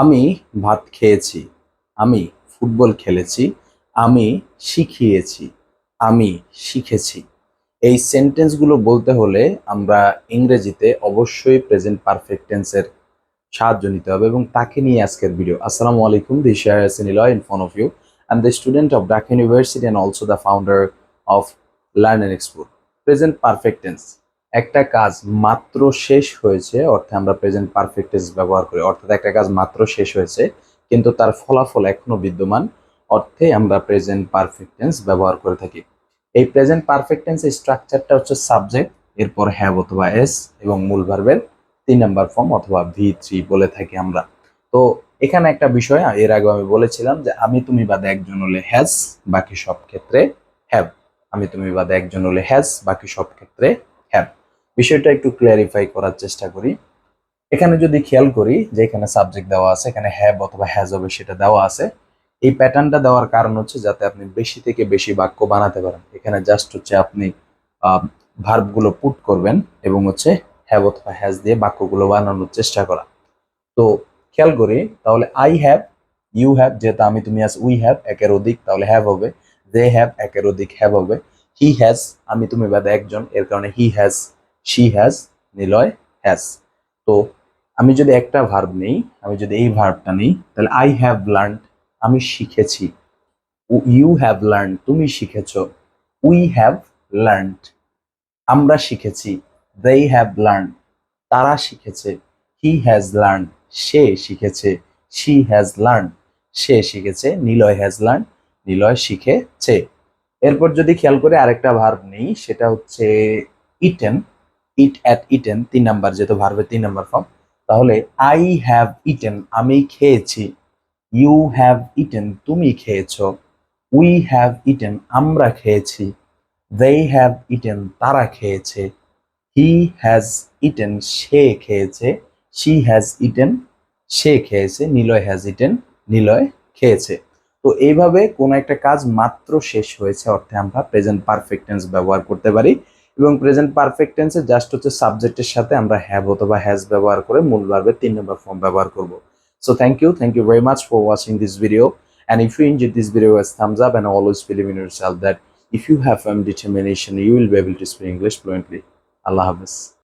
আমি ভাত খেয়েছি, আমি ফুটবল খেলেছি, আমি শিখিয়েছি, আমি শিখেছি। এই সেন্টেন্সগুলো বলতে হলে আমরা ইংরেজিতে অবশ্যই প্রেজেন্ট পারফেক্ট টেন্সের সাহায্য নিতে হবে এবং তাকে নিয়ে আজকের ভিডিও। আসসালামু আলাইকুম দি share Niloy in front of you. Am the student of Dhaka University and also the founder of learn and explore present perfect tense একটা কাজ মাত্র শেষ হয়েছে, অর্থে আমরা প্রেজেন্ট পারফেক্ট টেন্স ব্যবহার করি, অর্থাৎ একটা কাজ মাত্র শেষ হয়েছে, কিন্তু তার ফলাফল এখনও বিদ্যমান, অর্থে আমরা প্রেজেন্ট পারফেক্ট টেন্স ব্যবহার করে থাকি। এই প্রেজেন্ট পারফেক্ট টেন্সের স্ট্রাকচারটা হচ্ছে সাবজেক্ট এরপর হ্যাভ অথবা এস এবং মূল ভার্বের তিন নাম্বার ফর্ম অথবা ভি থ্রি বলে থাকি আমরা। তো এখানে একটা বিষয়, এর আগে আমি বলেছিলাম যে আমি তুমি বাদে একজন হলে হ্যাজ বাকি সব ক্ষেত্রে হ্যাভ আমি তুমি বাদে একজন হলে হ্যাজ বাকি সব ক্ষেত্রে হ্যাভ বিষয়টা একটু ক্লিয়ারিফাই করার চেষ্টা করি। এখানে যদি খেয়াল করি যে এখানে সাবজেক্ট দেওয়া আছে, এখানে হ্যাভ অথবা হ্যাজ হবে সেটা দেওয়া আছে। এই প্যাটার্নটা দেওয়ার কারণ হচ্ছে যাতে আপনি বেশি থেকে বেশি বাক্য বানাতে পারেন। এখানে জাস্ট হচ্ছে আপনি ভার্বগুলো পুট করবেন এবং হচ্ছে হ্যাভ অথবা হ্যাজ দিয়ে বাক্যগুলো বানানোর চেষ্টা করা। তো খেয়াল করি, তাহলে আই হ্যাভ ইউ হ্যাভ যেহেতু আমি, তুমি আস উই হ্যাভ একের অধিক, তাহলে হ্যাভ হবে। দে হ্যাভ একের অধিক হ্যাভ হবে। হি হ্যাজ আমি, তুমি বাদে একজন, এর কারণে he has she has Niloy has তো আমি যদি একটা ভার্ব নেই, আমি যদি এই ভার্বটা নেই, তাহলে আই হ্যাভ লার্ন আমি শিখেছি। ইউ হ্যাভ লার্ন তুমি শিখেছ। উই হ্যাভ লার্ন আমরা শিখেছি। দে হ্যাভ লার্ন তারা শিখেছে। হি হ্যাজ লার্ন সে শিখেছে। শি হ্যাজ লার্ন সে শিখেছে। নিলয় হ্যাজ লার্ন নিলয় শিখেছে। এরপর যদি খেয়াল করে আরেকটা ভার্ব নেই, সেটা হচ্ছে ইটেন ইট অ্যাট ইটেন তিন নাম্বার, যেহেতু ভার্বের তিন নাম্বার ফর্ম তাহলে আই হ্যাভ ইটেন আমি খেয়েছি। ইউ হ্যাভ ইটেন তুমি খেয়েছ। উই হ্যাভ ইটেন আমরা খেয়েছি। দে হ্যাভ ইটেন তারা খেয়েছে। হি হ্যাজ ইটেন সে খেয়েছে। শি হ্যাজ ইটেন সে খেয়েছে। নিলয় হ্যাজ ইটেন নিলয় খেয়েছে। তো এইভাবে কোনো একটা কাজ মাত্র শেষ হয়েছে, অর্থে আমরা প্রেজেন্ট পারফেক্ট টেন্স ব্যবহার করতে পারি। এবং প্রেজেন্ট পারফেক্ট টেন্সে জাস্ট হচ্ছে সাবজেক্টের সাথে আমরা হ্যাভ অথবা হ্যাজ ব্যবহার করে মূল ভার্বের তিন নম্বর ফর্ম ব্যবহার করব so thank you thank you very much for watching this video and if you enjoyed this video as thumbs up and always believe in yourself that if you have firm determination you will be able to speak english fluently allah hafiz